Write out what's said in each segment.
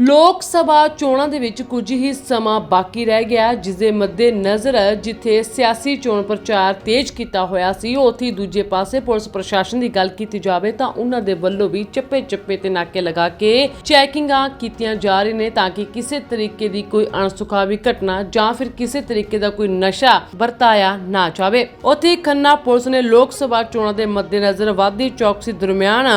ਲੋਕ ਸਭਾ ਚੋਣਾਂ ਦੇ ਵਿੱਚ ਕੁਝ ਹੀ ਸਮਾਂ ਬਾਕੀ ਰਹਿ ਗਿਆ ਜਿਸ ਦੇ ਮੱਦੇ ਨਜ਼ਰ ਜਿੱਥੇ ਸਿਆਸੀ ਚੋਣ ਪ੍ਰਚਾਰ ਤੇਜ਼ ਕੀਤਾ ਹੋਇਆ ਸੀ, ਉੱਥੇ ਦੂਜੇ ਪਾਸੇ ਪੁਲਿਸ ਪ੍ਰਸ਼ਾਸਨ ਦੀ ਗੱਲ ਕੀਤੀ ਜਾਵੇ ਤਾਂ ਉਹਨਾਂ ਦੇ ਵੱਲੋਂ ਵੀ ਚੱਪੇ ਚੱਪੇ ਤੇ ਨਾਕੇ ਲਗਾ ਕੇ ਚੈਕਿੰਗਾਂ ਕੀਤੀਆਂ ਜਾ ਰਹੀਆਂ ਨੇ ਤਾਂ ਕਿ ਕਿਸੇ ਤਰੀਕੇ ਦੀ ਕੋਈ ਅਣਸੁਖਾਵੀ ਘਟਨਾ ਜਾਂ ਫਿਰ ਕਿਸੇ ਤਰੀਕੇ ਦਾ ਕੋਈ ਨਸ਼ਾ ਵਰਤਾਇਆ ਨਾ ਜਾਵੇ। ਉੱਥੇ ਖੰਨਾ ਪੁਲਿਸ ਨੇ ਲੋਕ ਸਭਾ ਚੋਣਾਂ ਦੇ ਮੱਦੇਨਜ਼ਰ ਵਾਧੀ ਚੌਕਸੀ ਦਰਮਿਆਨ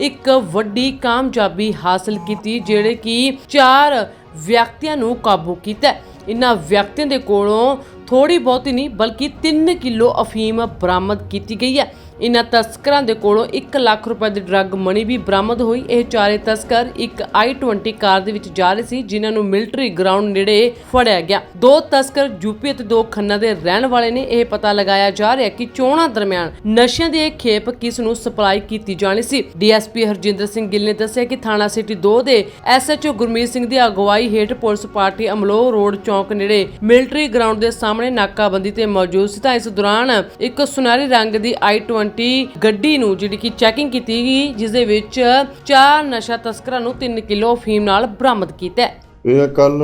ਇੱਕ ਵੱਡੀ ਕਾਮਯਾਬੀ ਹਾਸਲ ਕੀਤੀ, ਜਿਹੜੇ ਕਿ ਚਾਰ ਵਿਅਕਤੀਆਂ ਨੂੰ ਕਾਬੂ ਕੀਤਾ ਹੈ। ਇਨ੍ਹਾਂ ਵਿਅਕਤੀਆਂ ਦੇ ਕੋਲੋਂ ਥੋੜੀ ਬਹੁਤੀ ਨਹੀਂ, ਬਲਕਿ 3 ਕਿਲੋ ਅਫੀਮ ਬਰਾਮਦ ਕੀਤੀ ਗਈ ਹੈ ਇਨ੍ਹਾਂ ਤਸਕਰਾਂ ਦੇ ਕੋਲੋਂ 1 ਲੱਖ ਰੁਪਏ ਦੀ ਡਰੱਗ ਮਨੀ ਵੀ ਬਰਾਮਦ ਹੋਈ। ਇਹ ਚਾਰੇ ਤਸਕਰ ਇੱਕ i20 ਕਾਰ ਦੇ ਵਿੱਚ ਜਾ ਰਹੇ ਸੀ, ਜਿਨ੍ਹਾਂ ਨੂੰ ਮਿਲਟਰੀ ਗਰਾਊਂਡ ਨੇੜੇ ਫੜਿਆ ਗਿਆ। ਦੋ ਤਸਕਰ ਯੂਪੀ ਅਤੇ ਦੋ ਖੰਨਾ ਦੇ ਰਹਿਣ ਵਾਲੇ ਨੇ। ਇਹ ਪਤਾ ਲਗਾਇਆ ਜਾ ਰਿਹਾ ਕਿ ਚੋਣਾਂ ਦਰਮਿਆਨ ਨਸ਼ਿਆਂ ਦੀ ਖੇਪ ਕਿਸ ਨੂੰ ਸਪਲਾਈ ਕੀਤੀ ਜਾਣੀ ਸੀ। ਡੀਐਸਪੀ ਹਰਜਿੰਦਰ ਸਿੰਘ ਗਿੱਲ ਨੇ ਦੱਸਿਆ ਕਿ ਥਾਣਾ ਸਿਟੀ 2 ਦੇ ਐਸਐਚਓ ਗੁਰਮੀਤ ਸਿੰਘ ਦੀ ਅਗਵਾਈ ਹੇਠ ਪੁਲਿਸ ਪਾਰਟੀ ਅਮਲੋਹ ਰੋਡ ਚੌਂਕ ਨੇੜੇ ਮਿਲਟਰੀ ਗਰਾਊਂਡ ਦੇ ਸਾਹਮਣੇ ਨਾਕਾਬੰਦੀ ਤੇ ਮੌਜੂਦ ਸੀ। ਤਾਂ ਇਸ ਦੌਰਾਨ ਇੱਕ ਸੁਨਹਿਰੀ ਰੰਗ ਦੀ i20 ਗੱਡੀ ਨੂੰ, ਜਿਹੜੀ ਕਿ ਚੈਕਿੰਗ ਕੀਤੀ ਗਈ ਜਿਸ ਦੇ ਵਿੱਚ ਚਾਰ ਨਸ਼ਾ ਤਸਕਰਾਂ ਨੂੰ 3 ਕਿਲੋ ਫੀਮ ਨਾਲ ਬਰਾਮਦ ਕੀਤਾ ਹੈ। ਇਹ ਕੱਲ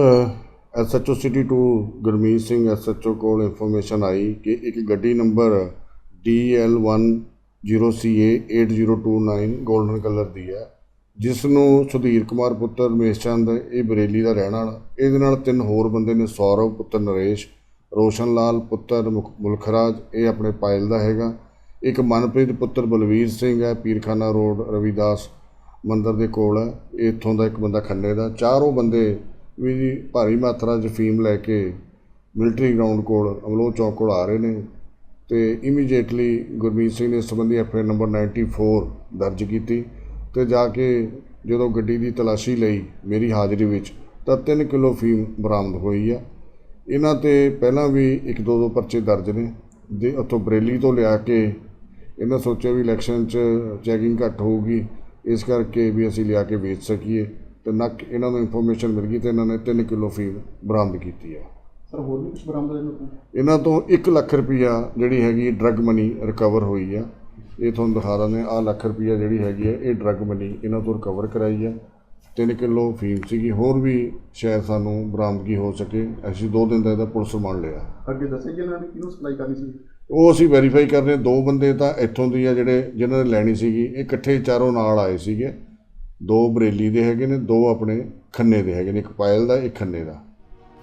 SHO city 2 Gurmeet Singh SHO ਕੋਲ ਇਨਫੋਰਮੇਸ਼ਨ ਆਈ ਕਿ ਇੱਕ ਗੱਡੀ ਨੰਬਰ DL10CA 8029 골ਡਨ ਕਲਰ ਦੀ ਹੈ ਜਿਸ ਨੂੰ ਸੁਧੀਰ ਕੁਮਾਰ ਪੁੱਤਰ ਰਮੇਸ਼ ਚੰਦ, ਇਹ ਬਰੇਲੀ ਦਾ ਰਹਿਣ ਵਾਲਾ। ਇਹਦੇ ਨਾਲ ਤਿੰਨ ਹੋਰ ਬੰਦੇ ਨੇ, ਸੌਰਵ ਪੁੱਤਰ ਨਰੇਸ਼ ਰੋਸ਼ਨ ਲਾਲ ਪੁੱਤਰ ਮੁਖ- ਮੁਲਖਰਾਜ, ਇਹ ਆਪਣੇ ਪਾਇਲ ਦਾ ਹੈਗਾ। ਇੱਕ ਮਨਪ੍ਰੀਤ ਪੁੱਤਰ ਬਲਵੀਰ ਸਿੰਘ ਹੈ, ਪੀਰਖਾਨਾ ਰੋਡ, ਰਵਿਦਾਸ ਮੰਦਰ ਦੇ ਕੋਲ ਹੈ। ਇਹ ਇੱਥੋਂ ਦਾ ਇੱਕ ਬੰਦਾ ਖੰਨੇ ਦਾ। ਚਾਰੋਂ ਬੰਦੇ ਵੀ ਭਾਰੀ ਮਾਤਰਾ 'ਚ ਫੀਮ ਲੈ ਕੇ ਮਿਲਟਰੀ ਗਰਾਊਂਡ ਕੋਲ, ਅਮਲੋਹ ਚੌਕ ਕੋਲ ਆ ਰਹੇ ਨੇ ਤੇ ਇਮੀਡੀਏਟਲੀ ਗੁਰਮੀਤ ਸਿੰਘ ਨੇ ਇਸ ਸੰਬੰਧੀ ਐਫਆਈਆਰ ਨੰਬਰ 94 ਦਰਜ ਕੀਤੀ ਤੇ ਜਾ ਕੇ ਜਦੋਂ ਗੱਡੀ ਦੀ ਤਲਾਸ਼ੀ ਲਈ ਮੇਰੀ ਹਾਜ਼ਰੀ ਵਿੱਚ, ਤਾਂ 3 ਕਿਲੋ ਫੀਮ ਬਰਾਮਦ ਹੋਈ ਆ। ਇਹਨਾਂ ਤੇ ਪਹਿਲਾਂ ਵੀ ਇੱਕ ਦੋ ਦੋ ਪਰਚੇ ਦਰਜ ਨੇ। ਦੇ ਉੱਥੋਂ ਬਰੇਲੀ ਤੋਂ ਲਿਆ ਕੇ ਇਹਨਾਂ ਸੋਚਿਆ ਵੀ ਇਲੈਕਸ਼ਨ 'ਚ ਚੈਕਿੰਗ ਘੱਟ ਹੋਊਗੀ। ਇਸ ਕਰਕੇ ਵੀ ਅਸੀਂ ਲਿਆ ਕੇ ਵੇਚ ਸਕੀਏ। ਤੇ ਨੱਕ ਇਹਨਾਂ ਨੂੰ ਇਨਫੋਰਮੇਸ਼ਨ ਮਿਲ ਗਈ ਤੇ ਇਹਨਾਂ ਨੇ 3 ਕਿਲੋ ਫੀਮ ਬਰਾਮਦ ਕੀਤੀ ਆ। ਸਰ ਹੋਰ ਵੀ ਕੁਝ ਬਰਾਮਦ ਹੋਇਆ ਲੋਕਾਂ ਇਹਨਾਂ ਤੋਂ 1 ਲੱਖ ਰੁਪਈਆ ਜਿਹੜੀ ਹੈਗੀ ਡਰੱਗ ਮਨੀ ਰਿਕਵਰ ਹੋਈ ਆ। ਇਹ ਤੁਹਾਨੂੰ ਦਿਖਾ ਦਿੰਦੇ ਆ ਲੱਖ ਰੁਪਈਆ ਜਿਹੜੀ ਹੈਗੀ ਆ ਇਹ ਡਰੱਗ ਮਨੀ ਇਹਨਾਂ ਤੋਂ ਰਿਕਵਰ ਕਰਾਈ ਆ। 3 ਕਿਲੋ ਫੀਮ ਸੀਗੀ। ਹੋਰ ਵੀ ਸ਼ਾਇਦ ਸਾਨੂੰ ਬਰਾਮਦਗੀ ਹੋ ਸਕੇ। ਅਸੀਂ 2 ਦਿਨ ਦਾ ਇਹਦਾ ਪੁਲਿਸ ਰਿਮਾਂਡ ਲਿਆ। ਅੱਗੇ ਦੱਸਿਆ ਕਿ ਇਹਨਾਂ ਨੇ ਕਿਹਨੂੰ ਸਪਲਾਈ ਕਰਨੀ ਸੀ? ਉਹ ਅਸੀਂ ਵੈਰੀਫਾਈ ਕਰ ਰਹੇ ਹਾਂ। ਦੋ ਬੰਦੇ ਤਾਂ ਇੱਥੋਂ ਦੀ ਆ ਜਿਹੜੇ ਜਿਨ੍ਹਾਂ ਨੇ ਲੈਣੀ ਸੀਗੀ, ਇਹ ਇਕੱਠੇ ਚਾਰੋਂ ਨਾਲ ਆਏ ਸੀਗੇ। ਦੋ ਬਰੇਲੀ ਦੇ ਹੈਗੇ ਨੇ, ਦੋ ਆਪਣੇ ਖੰਨੇ ਦੇ ਹੈਗੇ ਨੇ, ਇੱਕ ਪਾਇਲ ਦਾ, ਇੱਕ ਖੰਨੇ ਦਾ।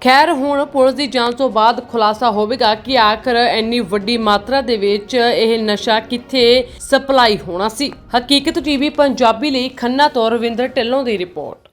ਖੈਰ, ਹੁਣ ਪੁਲਿਸ ਦੀ ਜਾਂਚ ਤੋਂ ਬਾਅਦ ਖੁਲਾਸਾ ਹੋਵੇਗਾ ਕਿ ਆਖਰ ਇੰਨੀ ਵੱਡੀ ਮਾਤਰਾ ਦੇ ਵਿੱਚ ਇਹ ਨਸ਼ਾ ਕਿੱਥੇ ਸਪਲਾਈ ਹੋਣਾ ਸੀ। ਹਕੀਕਤ ਟੀਵੀ ਪੰਜਾਬੀ ਲਈ ਖੰਨਾ ਤੋਂ ਰਵਿੰਦਰ ਢਿੱਲੋਂ ਦੀ ਰਿਪੋਰਟ।